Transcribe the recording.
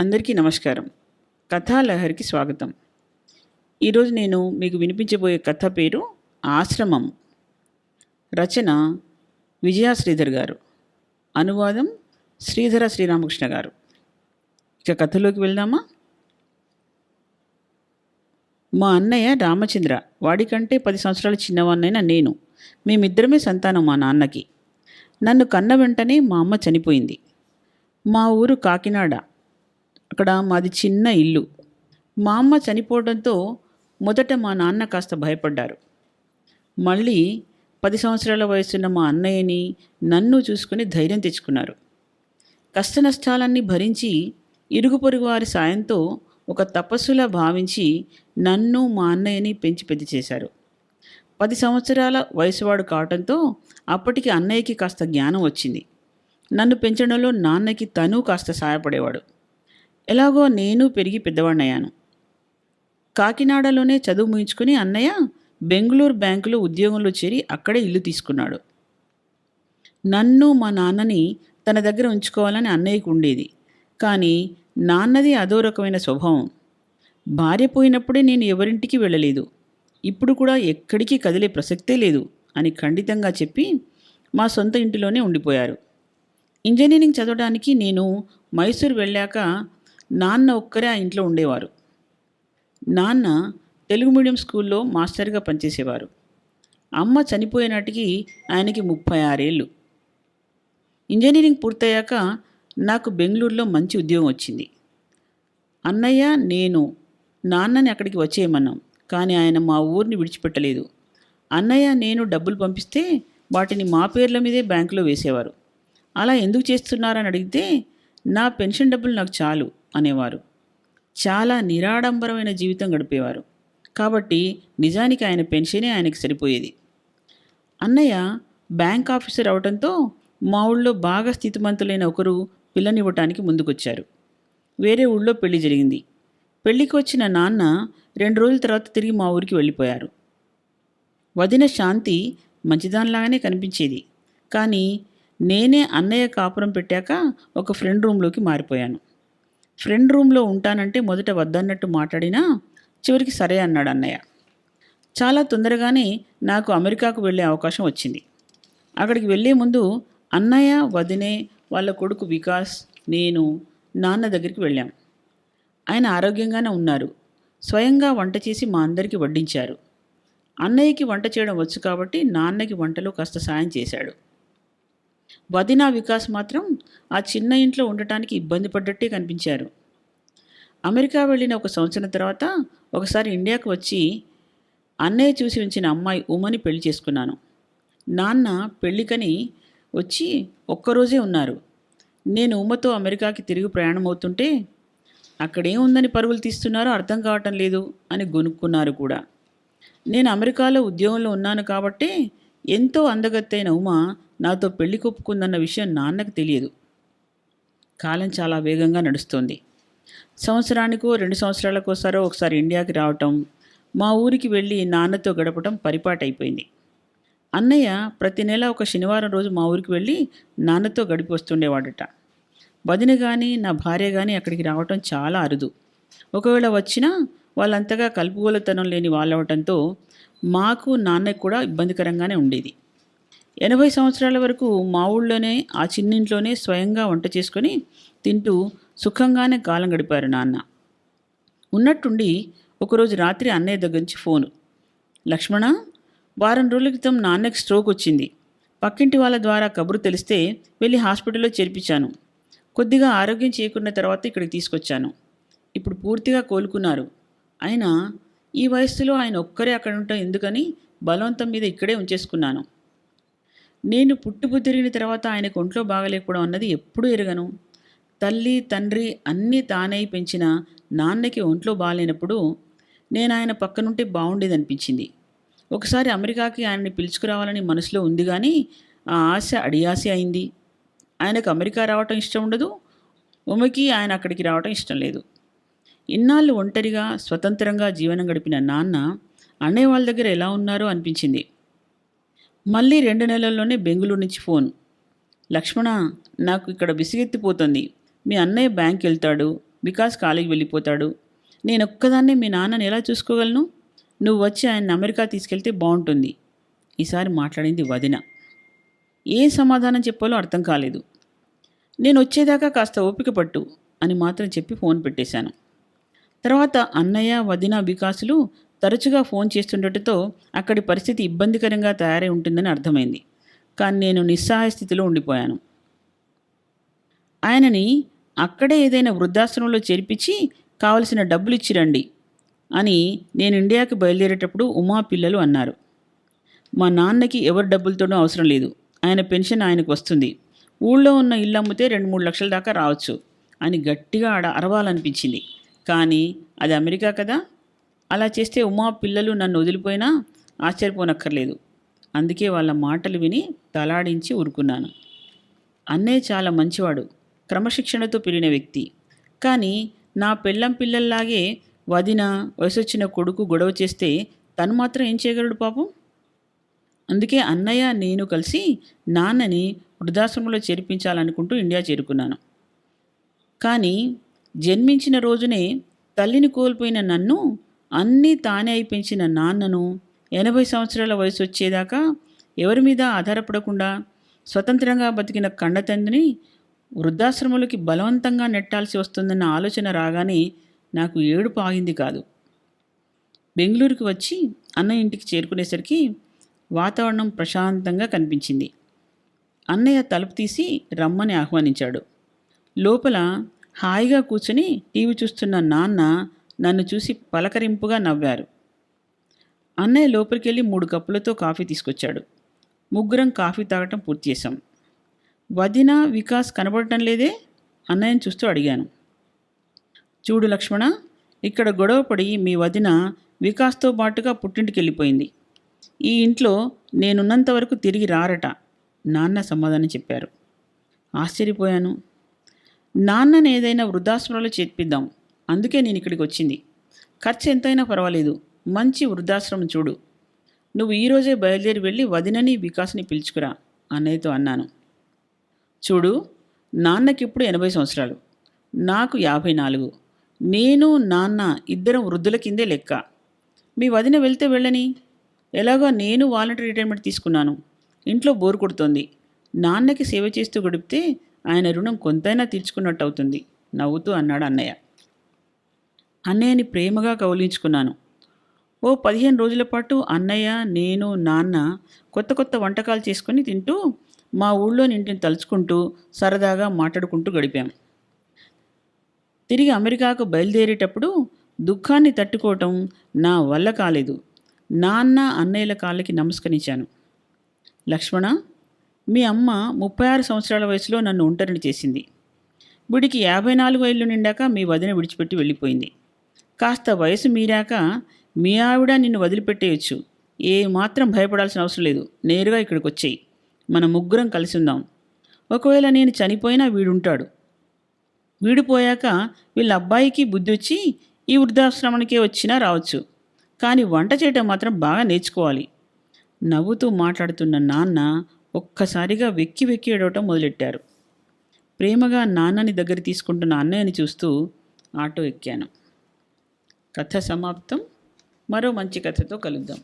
అందరికీ నమస్కారం. కథాలహరికి స్వాగతం. ఈరోజు నేను మీకు వినిపించబోయే కథ పేరు ఆశ్రమం. రచన విజయ శ్రీధర్ గారు. అనువాదం శ్రీధర శ్రీరామకృష్ణ గారు. ఇక కథలోకి వెళ్దామా? మా అన్నయ్య రామచంద్ర వాడికంటే పది సంవత్సరాల చిన్నవాన్నైన నేను. మేమిద్దరమే సంతానం మా నాన్నకి. నన్ను కన్న వెంటనే మా అమ్మ చనిపోయింది. మా ఊరు కాకినాడ. అక్కడ మాది చిన్న ఇల్లు. మా అమ్మ చనిపోవడంతో మొదట మా నాన్న కాస్త భయపడ్డారు. మళ్ళీ పది సంవత్సరాల వయసున్న మా అన్నయ్యని నన్ను చూసుకుని ధైర్యం తెచ్చుకున్నారు. కష్ట నష్టాలన్నీ భరించి ఇరుగు పొరుగు వారి సాయంతో ఒక తపస్సులా భావించి నన్ను మా అన్నయ్యని పెంచి పెద్ద చేశారు. పది సంవత్సరాల వయసువాడు కావడంతో అప్పటికి అన్నయ్యకి కాస్త జ్ఞానం వచ్చింది. నన్ను పెంచడంలో నాన్నకి తను కాస్త సహాయపడేవాడు. ఎలాగో నేను పెరిగి పెద్దవాడినయ్యాను. కాకినాడలోనే చదువు ముగించుకుని అన్నయ్య బెంగళూరు బ్యాంకులో ఉద్యోగంలో చేరి అక్కడే ఇల్లు తీసుకున్నాడు. నన్ను మా నాన్నని తన దగ్గర ఉంచుకోవాలని అన్నయ్యకు ఉండేది. కానీ నాన్నది అదో రకమైన స్వభావం. భార్య పోయినప్పుడే నేను ఎవరింటికి వెళ్ళలేదు. ఇప్పుడు కూడా ఎక్కడికి కదిలే ప్రసక్తే లేదు అని ఖండితంగా చెప్పి మా సొంత ఇంటిలోనే ఉండిపోయారు. ఇంజనీరింగ్ చదవడానికి నేను మైసూర్ వెళ్ళాక నాన్న ఒక్కరే ఆ ఇంట్లో ఉండేవారు. నాన్న తెలుగు మీడియం స్కూల్లో మాస్టర్గా పనిచేసేవారు. అమ్మ చనిపోయినాటికి ఆయనకి ముప్పై ఆరేళ్ళు. ఇంజనీరింగ్ పూర్తయ్యాక నాకు బెంగళూరులో మంచి ఉద్యోగం వచ్చింది. అన్నయ్య నేను నాన్నని అక్కడికి వచ్చేయమన్నాం కానీ ఆయన మా ఊరిని విడిచిపెట్టలేదు. అన్నయ్య నేను డబ్బులు పంపిస్తే వాటిని మా పేర్ల మీదే బ్యాంకులో వేసేవారు. అలా ఎందుకు చేస్తున్నారని అడిగితే నా పెన్షన్ డబ్బులు నాకు చాలు. అనేవారు. చాలా నిరాడంబరమైన జీవితం గడిపేవారు. కాబట్టి నిజానికి ఆయన పెన్షనే ఆయనకి సరిపోయేది. అన్నయ్య బ్యాంక్ ఆఫీసర్ అవడంతో మా ఊళ్ళో బాగా స్థితిమంతులైన ఒకరు పిల్లనివ్వటానికి ముందుకొచ్చారు. వేరే ఊళ్ళో పెళ్ళి జరిగింది. పెళ్ళికి వచ్చిన నాన్న రెండు రోజుల తర్వాత తిరిగి మా ఊరికి వెళ్ళిపోయారు. వదిన శాంతి మంచిదానిలాగానే కనిపించేది. కానీ నేనే అన్నయ్య కాపురం పెట్టాక ఒక ఫ్రెండ్ రూమ్లోకి మారిపోయాను. ఫ్రెండ్ రూమ్లో ఉంటానంటే మొదట వద్దన్నట్టు మాట్లాడినా చివరికి సరే అన్నాడు అన్నయ్య. చాలా తొందరగానే నాకు అమెరికాకు వెళ్ళే అవకాశం వచ్చింది. అక్కడికి వెళ్ళే ముందు అన్నయ్య వదినే వాళ్ళ కొడుకు వికాస్ నేను నాన్న దగ్గరికి వెళ్ళాం. ఆయన ఆరోగ్యంగానే ఉన్నారు. స్వయంగా వంట చేసి మా అందరికీ వడ్డించారు. అన్నయ్యకి వంట చేయడం వచ్చు కాబట్టి నాన్నకి వంటలో కాస్త సాయం చేశాడు. వదినా వికాస్ మాత్రం ఆ చిన్న ఇంట్లో ఉండటానికి ఇబ్బంది పడ్డట్టే కనిపించారు. అమెరికా వెళ్ళిన ఒక సంవత్సరం తర్వాత ఒకసారి ఇండియాకు వచ్చి అన్నయ్య చూసి ఉంచిన అమ్మాయి ఉమని పెళ్ళి చేసుకున్నాను. నాన్న పెళ్ళికని వచ్చి ఒక్కరోజే ఉన్నారు. నేను ఉమ్మతో అమెరికాకి తిరిగి ప్రయాణం అవుతుంటే అక్కడేముందని పరుగులు తీస్తున్నారో అర్థం కావటం లేదు అని గొనుక్కున్నారు కూడా. నేను అమెరికాలో ఉద్యోగంలో ఉన్నాను కాబట్టే ఎంతో అందగత్తైన ఉమ నాతో పెళ్ళి కొప్పుకుందన్న విషయం నాన్నకు తెలియదు. కాలం చాలా వేగంగా నడుస్తోంది. సంవత్సరానికో రెండు సంవత్సరాలకోసారో ఒకసారి ఇండియాకి రావటం మా ఊరికి వెళ్ళి నాన్నతో గడపటం పరిపాటైపోయింది. అన్నయ్య ప్రతి నెల ఒక శనివారం రోజు మా ఊరికి వెళ్ళి నాన్నతో గడిపి వస్తుండేవాడట. వదిన కానీ నా భార్య కానీ అక్కడికి రావటం చాలా అరుదు. ఒకవేళ వచ్చినా వాళ్ళంతగా కలుపుగోలుతనం లేని వాళ్ళవటంతో మాకు నాన్నకి కూడా ఇబ్బందికరంగానే ఉండేది. ఎనభై సంవత్సరాల వరకు మా ఊళ్ళోనే ఆ చిన్నింట్లోనే స్వయంగా వంట చేసుకొని తింటూ సుఖంగానే కాలం గడిపారు నాన్న. ఉన్నట్టుండి ఒకరోజు రాత్రి అన్నయ్య దగ్గర నుంచి ఫోను. లక్ష్మణ వారం రోజుల క్రితం నాన్నకి స్ట్రోక్ వచ్చింది. పక్కింటి వాళ్ళ ద్వారా కబురు తెలిస్తే వెళ్ళి హాస్పిటల్లో చేర్పించాను. కొద్దిగా ఆరోగ్యం చేకున్న తర్వాత ఇక్కడికి తీసుకొచ్చాను. ఇప్పుడు పూర్తిగా కోలుకున్నారు. అయినా ఈ వయస్సులో ఆయన ఒక్కరే అక్కడ ఉండటం ఎందుకని బలవంతం మీద ఇక్కడే ఉంచేసుకున్నాను. నేను పుట్టుపు తిరిగిన తర్వాత ఆయనకు ఒంట్లో బాగలేకపోవడం అన్నది ఎప్పుడూ ఎరగను. తల్లి తండ్రి అన్నీ తానై పెంచిన నాన్నకి ఒంట్లో బాగాలేనప్పుడు నేను ఆయన పక్కనుంటే బాగుండేదనిపించింది. ఒకసారి అమెరికాకి ఆయన్ని పిలుచుకురావాలని మనసులో ఉంది కానీ ఆ ఆశ అడియాశ అయింది. ఆయనకు అమెరికా రావటం ఇష్టం ఉండదు. ఉమకి ఆయన అక్కడికి రావటం ఇష్టం లేదు. ఇన్నాళ్ళు ఒంటరిగా స్వతంత్రంగా జీవనం గడిపిన నాన్న అన్నయ్య వాళ్ళ దగ్గర ఎలా ఉన్నారో అనిపించింది. మళ్ళీ రెండు నెలల్లోనే బెంగళూరు నుంచి ఫోన్. లక్ష్మణ నాకు ఇక్కడ విసిగెత్తిపోతుంది. మీ అన్నయ్య బ్యాంక్ వెళ్తాడు వికాస్ కాలేజీకి వెళ్ళిపోతాడు. నేను ఒక్కదాన్నే మీ నాన్నని ఎలా చూసుకోగలను? నువ్వు వచ్చి ఆయన అమెరికా తీసుకెళ్తే బాగుంటుంది. ఈసారి మాట్లాడింది వదిన. ఏ సమాధానం చెప్పాలో అర్థం కాలేదు. నేను వచ్చేదాకా కాస్త ఓపిక పట్టు అని మాత్రం చెప్పి ఫోన్ పెట్టేశాను. తర్వాత అన్నయ్య వదిన వికాసులు తరచుగా ఫోన్ చేస్తుండటంతో అక్కడి పరిస్థితి ఇబ్బందికరంగా తయారై ఉంటుందని అర్థమైంది. కానీ నేను నిస్సహాయ స్థితిలో ఉండిపోయాను. ఆయనని అక్కడే ఏదైనా వృద్ధాశ్రమంలో చేర్పించి కావలసిన డబ్బులు ఇచ్చిరండి అని నేను ఇండియాకి బయలుదేరేటప్పుడు ఉమా పిల్లలు అన్నారు. మా నాన్నకి ఎవరి డబ్బులతోనూ అవసరం లేదు. ఆయన పెన్షన్ ఆయనకు వస్తుంది. ఊళ్ళో ఉన్న ఇల్లు అమ్మితే రెండు మూడు లక్షల దాకా రావచ్చు అని గట్టిగా ఆడ అరవాలనిపించింది. కానీ అది అమెరికా కదా? అలా చేస్తే ఉమా పిల్లలు నన్ను వదిలిపోయినా ఆశ్చర్యపోనక్కర్లేదు. అందుకే వాళ్ళ మాటలు విని తలాడించి ఊరుకున్నాను. అన్నయ్య చాలా మంచివాడు క్రమశిక్షణతో పెరిగిన వ్యక్తి. కానీ నా పెళ్ళం పిల్లల్లాగే వదిన వయసొచ్చిన కొడుకు గొడవ చేస్తే తను మాత్రం ఏం చేయగలడు పాపం? అందుకే అన్నయ్య నేను కలిసి నాన్నని వృద్ధాశ్రమంలో చేర్పించాలనుకుంటూ ఇండియా చేరుకున్నాను. కానీ జన్మించిన రోజునే తల్లిని కోల్పోయిన నన్ను అన్నీ తానే అయి పెంచిన నాన్నను ఎనభై సంవత్సరాల వయసు వచ్చేదాకా ఎవరి మీద ఆధారపడకుండా స్వతంత్రంగా బతికిన కండతండ్రిని వృద్ధాశ్రమంలోకి బలవంతంగా నెట్టాల్సి వస్తుందన్న ఆలోచన రాగానే నాకు ఏడుపు ఆగింది కాదు. బెంగళూరుకి వచ్చి అన్న ఇంటికి చేరుకునేసరికి వాతావరణం ప్రశాంతంగా కనిపించింది. అన్నయ్య తలుపు తీసి రమ్మని ఆహ్వానించాడు. లోపల హాయిగా కూర్చుని టీవీ చూస్తున్న నాన్న నన్ను చూసి పలకరింపుగా నవ్వారు. అన్నయ్య లోపలికెళ్ళి మూడు కప్పులతో కాఫీ తీసుకొచ్చాడు. ముగ్గురం కాఫీ తాగటం పూర్తి చేశాం వదిన వికాస్ కనబడటం లేదే? అన్నయ్యని చూస్తూ అడిగాను. చూడు లక్ష్మణ ఇక్కడ గొడవపడి మీ వదిన వికాస్తో పాటుగా పుట్టింటికి వెళ్ళిపోయింది ఈ ఇంట్లో నేనున్నంత వరకు తిరిగి రారట నాన్న సమాధానం చెప్పారు. ఆశ్చర్యపోయాను. నాన్నని ఏదైనా వృద్ధాశ్రమంలో చేర్పిద్దాం. అందుకే నేను ఇక్కడికి వచ్చింది. ఖర్చు ఎంతైనా పర్వాలేదు. మంచి వృద్ధాశ్రమం చూడు. నువ్వు ఈరోజే బయలుదేరి వెళ్ళి వదినని వికాస్ని పిలుచుకురా అన్నయ్యతో అన్నాను. చూడు నాన్నకి ఇప్పుడు ఎనభై సంవత్సరాలు. నాకు యాభై నాలుగు. నేను నాన్న ఇద్దరం వృద్ధుల కిందే లెక్క. మీ వదిన వెళ్తే వెళ్ళని? ఎలాగో నేను వాలంటరీ రిటైర్మెంట్ తీసుకున్నాను. ఇంట్లో బోర్ కొడుతోంది. నాన్నకి సేవ చేస్తూ గడిపితే ఆయన రుణం కొంతైనా తీర్చుకున్నట్టు అవుతుంది నవ్వుతూ అన్నాడు అన్నయ్య. అన్నయ్యని ప్రేమగా కౌలించుకున్నాను ఓ పదిహేను రోజుల పాటు అన్నయ్య నేను నాన్న కొత్త కొత్త వంటకాలు చేసుకొని తింటూ మా ఊళ్ళోని ఇంటిని తలుచుకుంటూ సరదాగా మాట్లాడుకుంటూ గడిపాం. తిరిగి అమెరికాకు బయలుదేరేటప్పుడు దుఃఖాన్ని తట్టుకోవటం నా వల్ల కాలేదు. నాన్న అన్నయ్యల కాళ్ళకి నమస్కరించాను. లక్ష్మణ మీ అమ్మ ముప్పై ఆరు సంవత్సరాల వయసులో నన్ను ఒంటరిని చేసింది. వీడికి యాభై నాలుగు ఏళ్ళు నిండాక మీ వదిన విడిచిపెట్టి వెళ్ళిపోయింది. కాస్త వయసు మీరాక మీ ఆవిడ నిన్ను వదిలిపెట్టేయచ్చు. ఏ మాత్రం భయపడాల్సిన అవసరం లేదు. నేరుగా ఇక్కడికి వచ్చేయి. మన ముగ్గురం కలిసి ఉందాం. ఒకవేళ నేను చనిపోయినా వీడుంటాడు. వీడిపోయాక వీళ్ళ అబ్బాయికి బుద్ధి వచ్చి ఈ వృద్ధాశ్రమానికే వచ్చినా రావచ్చు. కానీ వంట చేయటం మాత్రం బాగా నేర్చుకోవాలి. నవ్వుతూ మాట్లాడుతున్న నాన్న ఒక్కసారిగా వెక్కి వెక్కి ఏడవటం మొదలెట్టారు. ప్రేమగా నాన్నని దగ్గర తీసుకుంటున్న అన్నయ్యని చూస్తూ ఆటో ఎక్కాను. కథ సమాప్తం. మరో మంచి కథతో కలుద్దాం.